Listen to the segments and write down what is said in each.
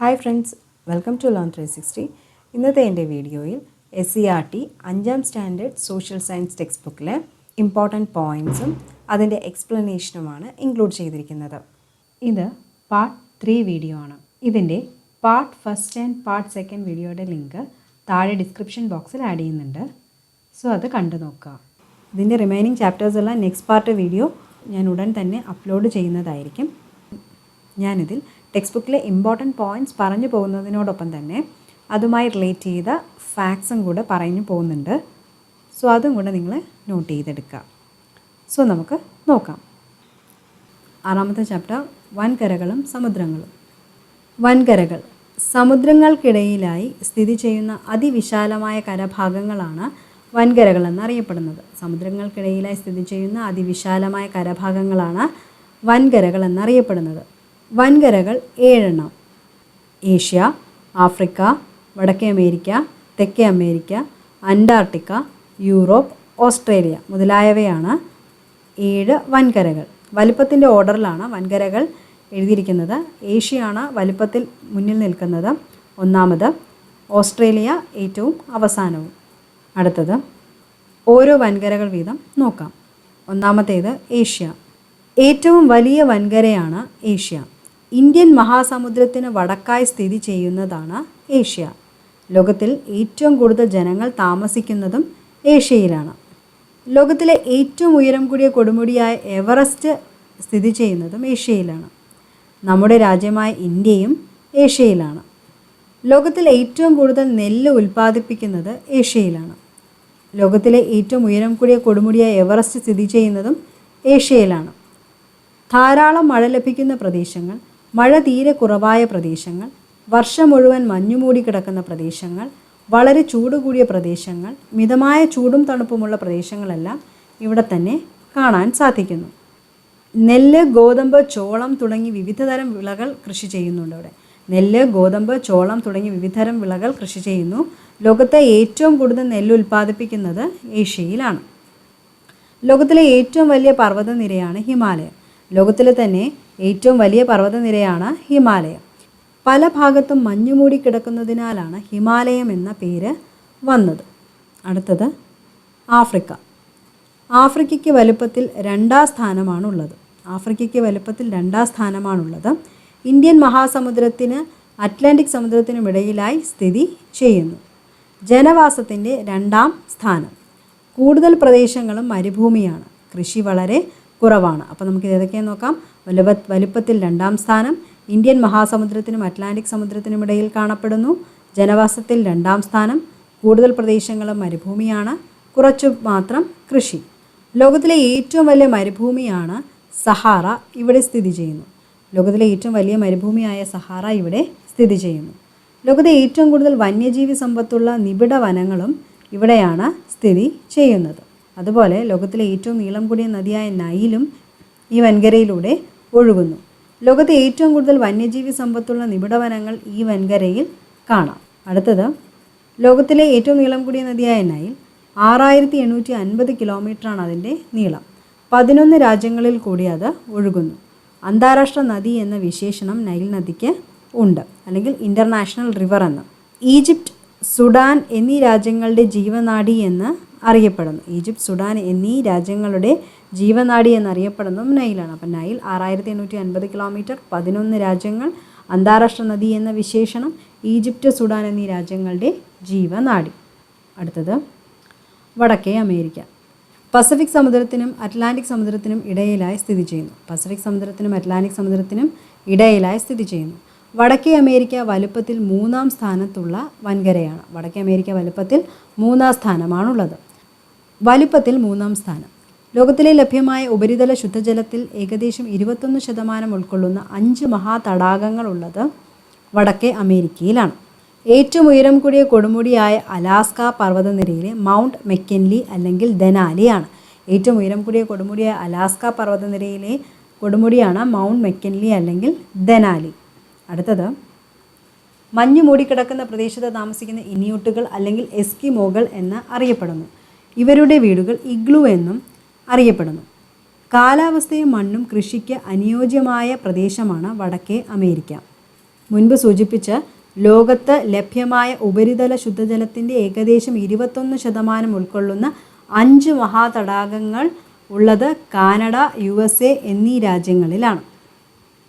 Hi friends welcome to loan three sixty ഇന്നത്തെ എന്റെ വീഡിയോയിൽ എസ് സി ആർ ടി അഞ്ചാം സ്റ്റാൻഡേർഡ് സോഷ്യൽ സയൻസ് ടെക്സ്റ്റ് ബുക്കിലെ ഇമ്പോർട്ടന്റ് പോയിന്റ്സും അതിന്റെ എക്സ്പ്ലനേഷനുമാണ് ഇൻക്ലൂഡ് ചെയ്തിരിക്കുന്നത്. ഇത് പാർട്ട് ത്രീ വീഡിയോ ആണ്. ഇതിന്റെ part first and part second വീഡിയോയുടെ ലിങ്ക് താഴെ ഡിസ്ക്രിപ്ഷൻ ബോക്സിൽ ആഡ് ചെയ്യുന്നുണ്ട്. സോ അത് കണ്ടു നോക്കുക. ഇതിന്റെ റിമൈനിങ് ചാപ്റ്റേഴ്സ് എല്ലാം നെക്സ്റ്റ് പാർട്ട് വീഡിയോ ഞാൻ ഉടൻ തന്നെ അപ്ലോഡ് ചെയ്യുന്നതായിരിക്കും. ഞാനിതിൽ ടെക്സ്റ്റ് ബുക്കിലെ ഇമ്പോർട്ടന്റ് പോയിന്റ്സ് പറഞ്ഞു പോകുന്നതിനോടൊപ്പം തന്നെ അതുമായി റിലേറ്റ് ചെയ്ത ഫാക്ട്സും കൂടെ പറഞ്ഞു പോകുന്നുണ്ട്. സോ അതും കൂടെ നിങ്ങൾ നോട്ട് ചെയ്തെടുക്കുക സോ നമുക്ക് നോക്കാം. ആറാമത്തെ ചാപ്റ്റർ വൻകരകളും സമുദ്രങ്ങളും. വൻകരകൾ സമുദ്രങ്ങൾക്കിടയിലായി സ്ഥിതി ചെയ്യുന്ന അതിവിശാലമായ കരഭാഗങ്ങളാണ് വൻകരകൾ എന്നറിയപ്പെടുന്നത്. സമുദ്രങ്ങൾക്കിടയിലായി സ്ഥിതി ചെയ്യുന്ന അതിവിശാലമായ കരഭാഗങ്ങളാണ് വൻകരകൾ എന്നറിയപ്പെടുന്നത്. വൻകരകൾ ഏഴെണ്ണം. ഏഷ്യ ആഫ്രിക്ക വടക്കേ അമേരിക്ക തെക്കേ അമേരിക്ക അന്റാർട്ടിക്ക യൂറോപ്പ് ഓസ്ട്രേലിയ മുതലായവയാണ് ഏഴ് വൻകരകൾ. വലിപ്പത്തിന്റെ ഓർഡറിലാണ് വൻകരകൾ എഴുതിയിരിക്കുന്നത്. ഏഷ്യയാണ് വലിപ്പത്തിൽ മുന്നിൽ നിൽക്കുന്നത്. ഒന്നാമത് ഓസ്ട്രേലിയ ഏറ്റവും അവസാനവും. അടുത്തത് ഓരോ വൻകരകൾ വീതം നോക്കാം. ഒന്നാമത്തേത് ഏഷ്യ. ഏറ്റവും വലിയ വൻകരയാണ് ഏഷ്യ. ഇന്ത്യൻ മഹാസമുദ്രത്തിന് വടക്കായി സ്ഥിതി ചെയ്യുന്നതാണ് ഏഷ്യ. ലോകത്തിൽ ഏറ്റവും കൂടുതൽ ജനങ്ങൾ താമസിക്കുന്നതും ഏഷ്യയിലാണ്. ലോകത്തിലെ ഏറ്റവും ഉയരം കൂടിയ കൊടുമുടിയായ എവറസ്റ്റ് സ്ഥിതി ചെയ്യുന്നതും ഏഷ്യയിലാണ്. നമ്മുടെ രാജ്യമായ ഇന്ത്യയും ഏഷ്യയിലാണ്. ലോകത്തിൽ ഏറ്റവും കൂടുതൽ നെല്ല് ഉൽപ്പാദിപ്പിക്കുന്നത് ഏഷ്യയിലാണ്. ലോകത്തിലെ ഏറ്റവും ഉയരം കൂടിയ കൊടുമുടിയായ എവറസ്റ്റ് സ്ഥിതി ചെയ്യുന്നതും ഏഷ്യയിലാണ്. ധാരാളം മഴ ലഭിക്കുന്ന പ്രദേശങ്ങൾ മഴ തീരെ കുറവായ പ്രദേശങ്ങൾ വർഷം മുഴുവൻ മഞ്ഞുമൂടി കിടക്കുന്ന പ്രദേശങ്ങൾ വളരെ ചൂട് കൂടിയ പ്രദേശങ്ങൾ മിതമായ ചൂടും തണുപ്പുമുള്ള പ്രദേശങ്ങളെല്ലാം ഇവിടെ തന്നെ കാണാൻ സാധിക്കുന്നു. നെല്ല് ഗോതമ്പ് ചോളം തുടങ്ങി വിവിധതരം വിളകൾ കൃഷി ചെയ്യുന്നുണ്ട് ഇവിടെ നെല്ല് ഗോതമ്പ് ചോളം തുടങ്ങി വിവിധതരം വിളകൾ കൃഷി ചെയ്യുന്നു. ലോകത്തെ ഏറ്റവും കൂടുതൽ നെല്ല് ഉൽപ്പാദിപ്പിക്കുന്നത് ഏഷ്യയിലാണ്. ലോകത്തിലെ ഏറ്റവും വലിയ പർവതനിരയാണ് ഹിമാലയം. ലോകത്തിലെ തന്നെ ഏറ്റവും വലിയ പർവതനിരയാണ് ഹിമാലയം. പല ഭാഗത്തും മഞ്ഞുമൂടി കിടക്കുന്നതിനാലാണ് ഹിമാലയം എന്ന പേര് വന്നത്. അടുത്തത് ആഫ്രിക്ക. ആഫ്രിക്കയ്ക്ക് വലുപ്പത്തിൽ രണ്ടാം സ്ഥാനമാണുള്ളത്. ആഫ്രിക്കയ്ക്ക് വലുപ്പത്തിൽ രണ്ടാം സ്ഥാനമാണുള്ളത്. ഇന്ത്യൻ മഹാസമുദ്രത്തിന് അറ്റ്ലാന്റിക് സമുദ്രത്തിനുമിടയിലായി സ്ഥിതി ചെയ്യുന്നു. ജനവാസത്തിന്റെ രണ്ടാം സ്ഥാനം. കൂടുതൽ പ്രദേശങ്ങളും മരുഭൂമിയാണ്. കൃഷി വളരെ കുറവാണ്. അപ്പോൾ നമുക്ക് ഏതൊക്കെയാണെന്ന് നോക്കാം? വലുപ വലുപ്പത്തിൽ രണ്ടാം സ്ഥാനം ഇന്ത്യൻ മഹാസമുദ്രത്തിനും അറ്റ്ലാന്റിക് സമുദ്രത്തിനും ഇടയിൽ കാണപ്പെടുന്നു. ജനവാസത്തിൽ രണ്ടാം സ്ഥാനം കൂടുതൽ പ്രദേശങ്ങളും മരുഭൂമിയാണ് കുറച്ചു മാത്രം കൃഷി. ലോകത്തിലെ ഏറ്റവും വലിയ മരുഭൂമിയാണ് സഹാറ ഇവിടെ സ്ഥിതി ചെയ്യുന്നു. ലോകത്തിലെ ഏറ്റവും വലിയ മരുഭൂമിയായ സഹാറ ഇവിടെ സ്ഥിതി ചെയ്യുന്നു. ലോകത്തെ ഏറ്റവും കൂടുതൽ വന്യജീവി സമ്പത്തുള്ള നിബിഡ വനങ്ങളും ഇവിടെയാണ് സ്ഥിതി ചെയ്യുന്നത്. അതുപോലെ ലോകത്തിലെ ഏറ്റവും നീളം കൂടിയ നദിയായ നൈലും ഈ വൻകരയിലൂടെ ഒഴുകുന്നു. ലോകത്തെ ഏറ്റവും കൂടുതൽ വന്യജീവി സമ്പത്തുള്ള നിബിഡ വനങ്ങൾ ഈ വൻകരയിൽ കാണാം. അടുത്തത് ലോകത്തിലെ ഏറ്റവും നീളം കൂടിയ നദിയായ നൈൽ ആറായിരത്തി എണ്ണൂറ്റി അൻപത് കിലോമീറ്ററാണ് അതിന്റെ നീളം. പതിനൊന്ന് രാജ്യങ്ങളിൽ കൂടി അത് ഒഴുകുന്നു. അന്താരാഷ്ട്ര നദി എന്ന വിശേഷണം നൈൽ നദിക്ക് ഉണ്ട് അല്ലെങ്കിൽ ഇന്റർനാഷണൽ റിവർ എന്ന്. ഈജിപ്റ്റ് സുഡാൻ എന്നീ രാജ്യങ്ങളുടെ ജീവനാടി എന്ന് അറിയപ്പെടുന്നു. ഈജിപ്ത് സുഡാൻ എന്നീ രാജ്യങ്ങളുടെ ജീവനാടി എന്നറിയപ്പെടുന്നതും നൈലാണ്. അപ്പം നൈൽ ആറായിരത്തി എണ്ണൂറ്റി അൻപത് കിലോമീറ്റർ പതിനൊന്ന് രാജ്യങ്ങൾ അന്താരാഷ്ട്ര നദി എന്ന വിശേഷണം ഈജിപ്റ്റ് സുഡാൻ എന്നീ രാജ്യങ്ങളുടെ ജീവനാടി. അടുത്തത് വടക്കേ അമേരിക്ക. പസഫിക് സമുദ്രത്തിനും അറ്റ്ലാന്റിക് സമുദ്രത്തിനും ഇടയിലായി സ്ഥിതി ചെയ്യുന്നു. പസഫിക് സമുദ്രത്തിനും അറ്റ്ലാന്റിക് സമുദ്രത്തിനും ഇടയിലായി സ്ഥിതി ചെയ്യുന്നു. വടക്കേ അമേരിക്ക വലുപ്പത്തിൽ മൂന്നാം സ്ഥാനത്തുള്ള വൻകരയാണ്. വടക്കേ അമേരിക്ക വലുപ്പത്തിൽ മൂന്നാം സ്ഥാനമാണുള്ളത്. വലുപ്പത്തിൽ മൂന്നാം സ്ഥാനം. ലോകത്തിലെ ലഭ്യമായ ഉപരിതല ശുദ്ധജലത്തിൽ ഏകദേശം ഇരുപത്തൊന്ന് ശതമാനം ഉൾക്കൊള്ളുന്ന അഞ്ച് മഹാതടാകങ്ങളുള്ളത് വടക്കേ അമേരിക്കയിലാണ്. ഏറ്റവും ഉയരം കൂടിയ കൊടുമുടിയായ അലാസ്ക പർവതനിരയിലെ മൗണ്ട് മെക്കൻലി അല്ലെങ്കിൽ ദനാലിയാണ് ഏറ്റവും ഉയരം കൂടിയ കൊടുമുടിയായ അലാസ്ക പർവതനിരയിലെ കൊടുമുടിയാണ് മൗണ്ട് മെക്കൻലി അല്ലെങ്കിൽ ദനാലി അടുത്തത് മഞ്ഞ് മൂടിക്കിടക്കുന്ന പ്രദേശത്ത് താമസിക്കുന്ന ഇനിയൂട്ടുകൾ അല്ലെങ്കിൽ എസ്കിമോകൾ എന്ന് അറിയപ്പെടുന്നു. ഇവരുടെ വീടുകൾ ഇഗ്ലു എന്നും അറിയപ്പെടുന്നു. കാലാവസ്ഥയും മണ്ണും കൃഷിക്ക് അനുയോജ്യമായ പ്രദേശമാണ് വടക്കേ അമേരിക്ക. മുൻപ് സൂചിപ്പിച്ച ലോകത്ത് ലഭ്യമായ ഉപരിതല ശുദ്ധജലത്തിന്റെ ഏകദേശം ഇരുപത്തൊന്ന് ശതമാനം ഉൾക്കൊള്ളുന്ന അഞ്ച് മഹാതടാകങ്ങൾ ഉള്ളത് കാനഡ യു എസ് എ എന്നീ രാജ്യങ്ങളിലാണ്.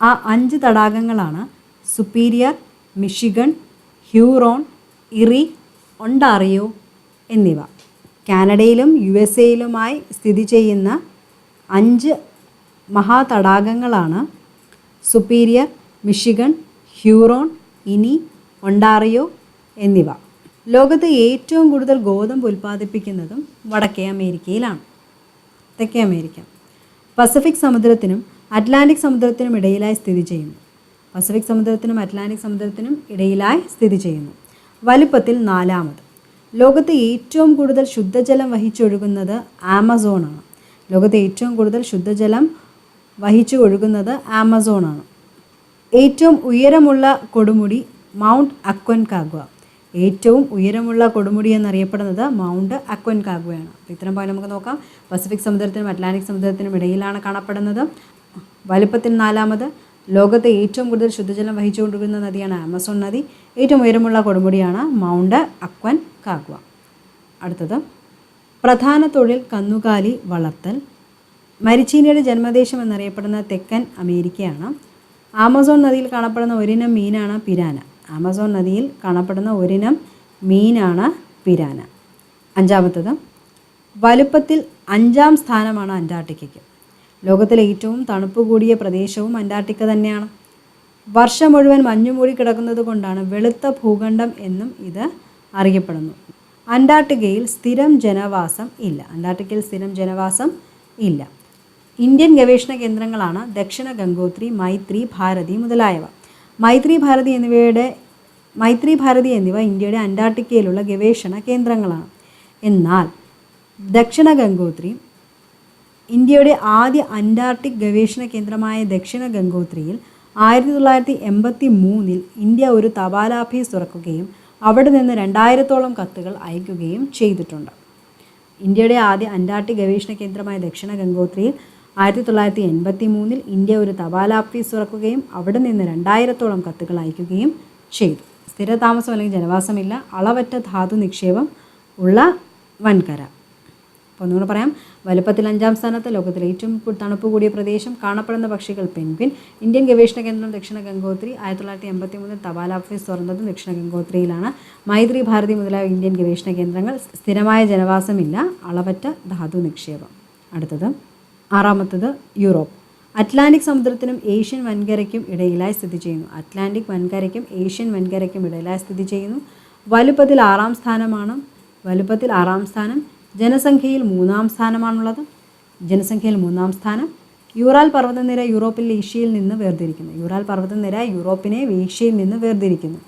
ആ അഞ്ച് തടാകങ്ങളാണ് Superior Michigan Huron Erie Ontario എന്നിവ. കാനഡയിലും യു എസ് എയിലുമായി സ്ഥിതി ചെയ്യുന്ന അഞ്ച് മഹാതടാകങ്ങളാണ് സുപ്പീരിയർ മിഷിഗൺ ഹ്യൂറോൺ ഇനി ഒണ്ടാറിയോ എന്നിവ. ലോകത്ത് ഏറ്റവും കൂടുതൽ ഗോതമ്പ് ഉൽപ്പാദിപ്പിക്കുന്നതും വടക്കേ അമേരിക്കയിലാണ്. തെക്കേ അമേരിക്ക. പസഫിക് സമുദ്രത്തിനും അറ്റ്ലാന്റിക് സമുദ്രത്തിനും ഇടയിലായി സ്ഥിതി ചെയ്യുന്നു. പസഫിക് സമുദ്രത്തിനും അറ്റ്ലാന്റിക് സമുദ്രത്തിനും ഇടയിലായി സ്ഥിതി ചെയ്യുന്നു. വലുപ്പത്തിൽ നാലാമത്. ലോകത്ത് ഏറ്റവും കൂടുതൽ ശുദ്ധജലം വഹിച്ചൊഴുകുന്നത് ആമസോണാണ്. ലോകത്ത് ഏറ്റവും കൂടുതൽ ശുദ്ധജലം വഹിച്ചു ഒഴുകുന്നത് ആമസോണാണ്. ഏറ്റവും ഉയരമുള്ള കൊടുമുടി മൗണ്ട് അക്വൻകാഗ്വ. ഏറ്റവും ഉയരമുള്ള കൊടുമുടി എന്നറിയപ്പെടുന്നത് മൗണ്ട് അക്വൻകാഗ്വയാണ്. അപ്പോൾ ഇത്തരം പോയി നമുക്ക് നോക്കാം. പസഫിക് സമുദ്രത്തിനും അറ്റ്ലാന്റിക് സമുദ്രത്തിനും ഇടയിലാണ് കാണപ്പെടുന്നത്. വലിപ്പത്തിൽ നാലാമത് ലോകത്തെ ഏറ്റവും കൂടുതൽ ശുദ്ധജലം വഹിച്ചുകൊണ്ടിരിക്കുന്ന നദിയാണ് ആമസോൺ നദി. ഏറ്റവും ഉയരമുള്ള കൊടുമുടിയാണ് മൗണ്ട് അക്വൻ കാക്വ അടുത്തത് പ്രധാന തൊഴിൽ കന്നുകാലി വളർത്തൽ. മരിച്ചീനിയുടെ ജന്മദേശം എന്നറിയപ്പെടുന്ന തെക്കൻ അമേരിക്കയാണ്. ആമസോൺ നദിയിൽ കാണപ്പെടുന്ന ഒരിനം മീനാണ് പിരാന. ആമസോൺ നദിയിൽ കാണപ്പെടുന്ന ഒരിനം മീനാണ് പിരാന. അഞ്ചാമത്തത് വലുപ്പത്തിൽ അഞ്ചാം സ്ഥാനമാണ് അന്റാർട്ടിക്കയ്ക്ക്. ലോകത്തിലെ ഏറ്റവും തണുപ്പ് കൂടിയ പ്രദേശവും അന്റാർട്ടിക്ക തന്നെയാണ്. വർഷം മുഴുവൻ മഞ്ഞുമൂടി കിടക്കുന്നത് കൊണ്ടാണ് വെളുത്ത ഭൂഖണ്ഡം എന്നും ഇത് അറിയപ്പെടുന്നു. അന്റാർട്ടിക്കയിൽ സ്ഥിരം ജനവാസം ഇല്ല. അന്റാർട്ടിക്കയിൽ സ്ഥിരം ജനവാസം ഇല്ല. ഇന്ത്യൻ ഗവേഷണ കേന്ദ്രങ്ങളാണ് ദക്ഷിണ ഗംഗോത്രി മൈത്രി ഭാരതി മുതലായവ. മൈത്രി ഭാരതി എന്നിവയുടെ മൈത്രി ഭാരതി എന്നിവ ഇന്ത്യയുടെ അന്റാർട്ടിക്കയിലുള്ള ഗവേഷണ കേന്ദ്രങ്ങളാണ്. എന്നാൽ ദക്ഷിണ ഗംഗോത്രി ഇന്ത്യയുടെ ആദ്യ അന്റാർട്ടിക് ഗവേഷണ കേന്ദ്രമായ ദക്ഷിണ ഗംഗോത്രിയിൽ ആയിരത്തി തൊള്ളായിരത്തി എൺപത്തി മൂന്നിൽ ഇന്ത്യ ഒരു തപാലാഫീസ് തുറക്കുകയും അവിടെ നിന്ന് രണ്ടായിരത്തോളം കത്തുകൾ അയക്കുകയും ചെയ്തിട്ടുണ്ട്. ഇന്ത്യയുടെ ആദ്യ അന്റാർട്ടിക് ഗവേഷണ കേന്ദ്രമായ ദക്ഷിണ ഗംഗോത്രിയിൽ ആയിരത്തി തൊള്ളായിരത്തി എൺപത്തി മൂന്നിൽ ഇന്ത്യ ഒരു തപാലാഫീസ് തുറക്കുകയും അവിടെ നിന്ന് രണ്ടായിരത്തോളം കത്തുകൾ അയക്കുകയും ചെയ്തു. സ്ഥിരതാമസം അല്ലെങ്കിൽ ജനവാസമില്ല അളവറ്റ ധാതു നിക്ഷേപം ഉള്ള വൻകര. അപ്പോൾ ഒന്നുകൂടെ പറയാം. വലുപ്പത്തിൽ അഞ്ചാം സ്ഥാനത്ത് ലോകത്തിലെ ഏറ്റവും തണുപ്പ് കൂടിയ പ്രദേശം കാണപ്പെടുന്ന പക്ഷികൾ പെൻഗ്വിൻ. ഇന്ത്യൻ ഗവേഷണ കേന്ദ്രം ദക്ഷിണ ഗംഗോത്രി ആയിരത്തി തൊള്ളായിരത്തി എൺപത്തി മൂന്നിൽ തപാൽ ഓഫീസ് തുറന്നതും ദക്ഷിണ ഗംഗോത്രിയിലാണ്. മൈത്രി ഭാരതി മുതലായ ഇന്ത്യൻ ഗവേഷണ കേന്ദ്രങ്ങൾ സ്ഥിരമായ ജനവാസമില്ല. അളവറ്റ ധാതു നിക്ഷേപം. അടുത്തത് ആറാമത്തത് യൂറോപ്പ്. അറ്റ്ലാന്റിക് സമുദ്രത്തിനും ഏഷ്യൻ വൻകരയ്ക്കും ഇടയിലായി സ്ഥിതി ചെയ്യുന്നു. അറ്റ്ലാന്റിക് വൻകരയ്ക്കും ഏഷ്യൻ വൻകരയ്ക്കും ഇടയിലായി സ്ഥിതി ചെയ്യുന്നു. വലുപ്പത്തിൽ ആറാം സ്ഥാനമാണ്. വലുപ്പത്തിൽ ആറാം സ്ഥാനം ജനസംഖ്യയിൽ മൂന്നാം സ്ഥാനമാണുള്ളത്. ജനസംഖ്യയിൽ മൂന്നാം സ്ഥാനം. യൂറാൽ പർവതനിര യൂറോപ്പിൽ ഏഷ്യയിൽ നിന്ന് വേർതിരിക്കുന്നു. യൂറാൽ പർവതനിര യൂറോപ്പിനെ ഏഷ്യയിൽ നിന്ന് വേർതിരിക്കുന്നു.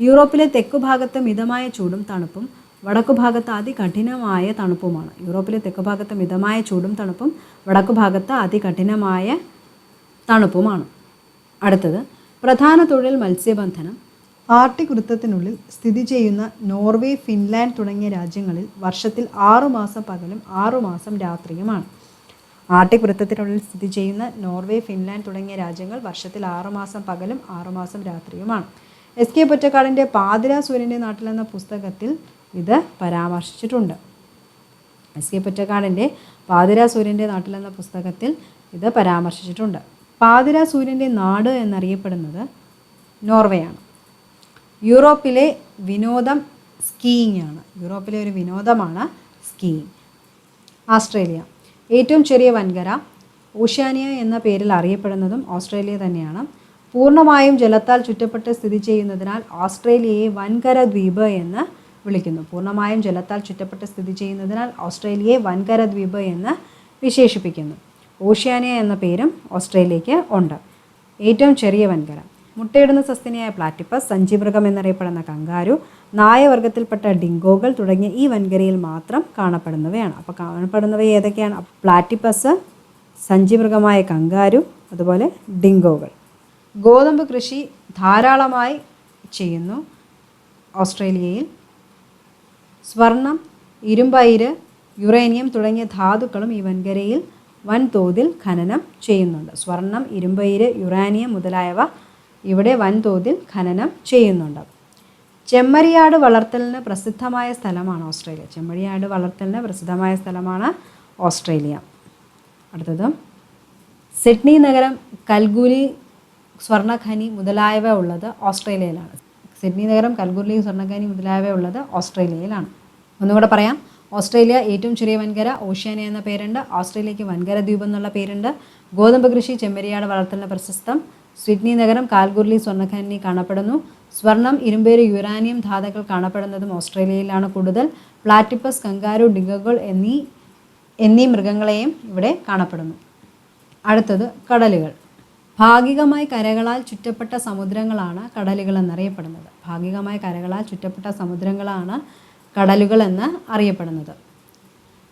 യൂറോപ്പിലെ തെക്കു ഭാഗത്ത് മിതമായ ചൂടും തണുപ്പും വടക്കു ഭാഗത്ത് അതികഠിനമായ തണുപ്പുമാണ്. യൂറോപ്പിലെ തെക്കു ഭാഗത്ത് മിതമായ ചൂടും തണുപ്പും വടക്കു ഭാഗത്ത് അതികഠിനമായ തണുപ്പുമാണ്. അടുത്തത് പ്രധാന തൊഴിൽ മത്സ്യബന്ധനം. ആർട്ടിക് വൃത്തത്തിനുള്ളിൽ സ്ഥിതി ചെയ്യുന്ന നോർവേ ഫിൻലാൻഡ് തുടങ്ങിയ രാജ്യങ്ങളിൽ വർഷത്തിൽ ആറുമാസം പകലും ആറുമാസം രാത്രിയുമാണ്. ആർട്ടിക് വൃത്തത്തിനുള്ളിൽ സ്ഥിതി ചെയ്യുന്ന നോർവേ ഫിൻലാൻഡ് തുടങ്ങിയ രാജ്യങ്ങൾ വർഷത്തിൽ ആറുമാസം പകലും ആറുമാസം രാത്രിയുമാണ്. എസ് കെ പൊറ്റക്കാടിന്റെ പാതിര സൂര്യന്റെ നാട്ടിൽ എന്ന പുസ്തകത്തിൽ ഇത് പരാമർശിച്ചിട്ടുണ്ട്. എസ് കെ പൊറ്റക്കാടിന്റെ പാതിര സൂര്യന്റെ നാട്ടിൽ എന്ന പുസ്തകത്തിൽ ഇത് പരാമർശിച്ചിട്ടുണ്ട്. പാതിര സൂര്യന്റെ നാട് എന്നറിയപ്പെടുന്നത് നോർവേയാണ്. യൂറോപ്പിലെ വിനോദം സ്കീയിങ് ആണ്. യൂറോപ്പിലെ ഒരു വിനോദമാണ് സ്കീയിങ്. ഓസ്ട്രേലിയ ഏറ്റവും ചെറിയ വൻകര ഓഷ്യാനിയ എന്ന പേരിൽ അറിയപ്പെടുന്നതും ഓസ്ട്രേലിയ തന്നെയാണ്. പൂർണമായും ജലത്താൽ ചുറ്റപ്പെട്ട് സ്ഥിതി ചെയ്യുന്നതിനാൽ ഓസ്ട്രേലിയയെ വൻകര ദ്വീപ് എന്ന് വിളിക്കുന്നു. പൂർണമായും ജലത്താൽ ചുറ്റപ്പെട്ട് സ്ഥിതി ചെയ്യുന്നതിനാൽ ഓസ്ട്രേലിയയെ വൻകര ദ്വീപ് എന്ന് വിശേഷിപ്പിക്കുന്നു. ഓഷ്യാനിയ എന്ന പേരും ഓസ്ട്രേലിയയ്ക്ക് ഉണ്ട്. ഏറ്റവും ചെറിയ വൻകര. മുട്ടയിടുന്ന സസ്തനിയായ പ്ലാറ്റിപ്പസ് സഞ്ചിമൃഗം എന്നറിയപ്പെടുന്ന കങ്കാരു നായവർഗത്തിൽപ്പെട്ട ഡിങ്കോകൾ തുടങ്ങിയ ഈ വൻകരയിൽ മാത്രം കാണപ്പെടുന്നവയാണ്. അപ്പോൾ കാണപ്പെടുന്നവ ഏതൊക്കെയാണ്? പ്ലാറ്റിപ്പസ് സഞ്ചിമൃഗമായ കങ്കാരു അതുപോലെ ഡിങ്കോകൾ. ഗോതമ്പ് കൃഷി ധാരാളമായി ചെയ്യുന്നു ഓസ്ട്രേലിയയിൽ. സ്വർണം ഇരുമ്പയിര് യുറേനിയം തുടങ്ങിയ ധാതുക്കളും ഈ വൻകരയിൽ വൻതോതിൽ ഖനനം ചെയ്യുന്നുണ്ട്. സ്വർണം ഇരുമ്പയിര് യുറേനിയം മുതലായവ ഇവിടെ വൻതോതിൽ ഖനനം ചെയ്യുന്നുണ്ട്. ചെമ്മരിയാട് വളർത്തലിന് പ്രസിദ്ധമായ സ്ഥലമാണ് ഓസ്ട്രേലിയ. ചെമ്മരിയാട് വളർത്തലിന് പ്രസിദ്ധമായ സ്ഥലമാണ് ഓസ്ട്രേലിയ. അടുത്തത് സിഡ്നി നഗരം കൽഗുലി സ്വർണഖനി മുതലായവ ഉള്ളത് ഓസ്ട്രേലിയയിലാണ്. സിഡ്നി നഗരം കൽഗുലി സ്വർണഖനി മുതലായവ ഉള്ളത് ഓസ്ട്രേലിയയിലാണ്. ഒന്നുകൂടെ പറയാം. ഓസ്ട്രേലിയ ഏറ്റവും ചെറിയ വൻകര ഓഷ്യാനിയ എന്ന പേരുണ്ട്. ഓസ്ട്രേലിയയ്ക്ക് വൻകര ദ്വീപ് എന്നുള്ള പേരുണ്ട്. ഗോതമ്പ് കൃഷി ചെമ്മരിയാട് വളർത്തലിന് പ്രശസ്തം. സിഡ്നി നഗരം കാൽഗുർലി സ്വർണഖനി കാണപ്പെടുന്നു. സ്വർണം ഇരുമ്പേര് യുറാനിയം ധാതുക്കൾ കാണപ്പെടുന്നതും ഓസ്ട്രേലിയയിലാണ് കൂടുതൽ. പ്ലാറ്റിപ്പസ് കങ്കാരു ഡിഗകൾ എന്നീ എന്നീ മൃഗങ്ങളെയും ഇവിടെ കാണപ്പെടുന്നു. അടുത്തത് കടലുകൾ. ഭാഗികമായി കരകളാൽ ചുറ്റപ്പെട്ട സമുദ്രങ്ങളാണ് കടലുകൾ എന്നറിയപ്പെടുന്നത്. ഭാഗികമായ കരകളാൽ ചുറ്റപ്പെട്ട സമുദ്രങ്ങളാണ് കടലുകൾ എന്ന് അറിയപ്പെടുന്നത്.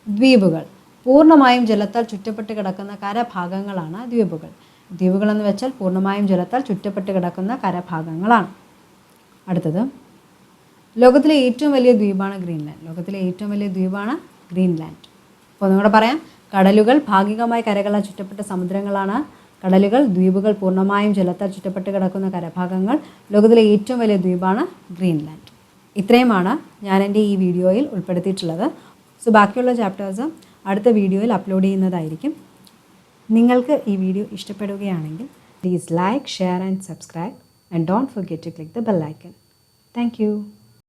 ദ്വീപുകൾ. പൂർണമായും ജലത്താൽ ചുറ്റപ്പെട്ട് കിടക്കുന്ന കരഭാഗങ്ങളാണ് ദ്വീപുകൾ. ദ്വീപുകൾ എന്ന് വെച്ചാൽ പൂർണമായും ജലത്താൽ ചുറ്റപ്പെട്ട് കിടക്കുന്ന കരഭാഗങ്ങളാണ്. അടുത്തത് ലോകത്തിലെ ഏറ്റവും വലിയ ദ്വീപാണ് ഗ്രീൻലാൻഡ്. ലോകത്തിലെ ഏറ്റവും വലിയ ദ്വീപാണ് ഗ്രീൻലാൻഡ്. അപ്പോൾ ഒന്നുകൂടെ പറയാം കടലുകൾ ഭാഗികമായി കരകളാൽ ചുറ്റപ്പെട്ട സമുദ്രങ്ങളാണ്. കടലുകൾ ദ്വീപുകൾ പൂർണമായും ജലത്താൽ ചുറ്റപ്പെട്ട് കിടക്കുന്ന കരഭാഗങ്ങൾ. ലോകത്തിലെ ഏറ്റവും വലിയ ദ്വീപാണ് ഗ്രീൻലാൻഡ്. ഇത്രയുമാണ് ഞാൻ എന്റെ ഈ വീഡിയോയിൽ ഉൾപ്പെടുത്തിയിട്ടുള്ളത്. സോ ബാക്കിയുള്ള ചാപ്റ്റേഴ്സ് അടുത്ത വീഡിയോയിൽ അപ്ലോഡ് ചെയ്യുന്നതായിരിക്കും. നിങ്ങൾക്ക് ഈ വീഡിയോ ഇഷ്ടപ്പെടുകയാണെങ്കിൽ please like share and subscribe and don't forget to click the bell icon thank you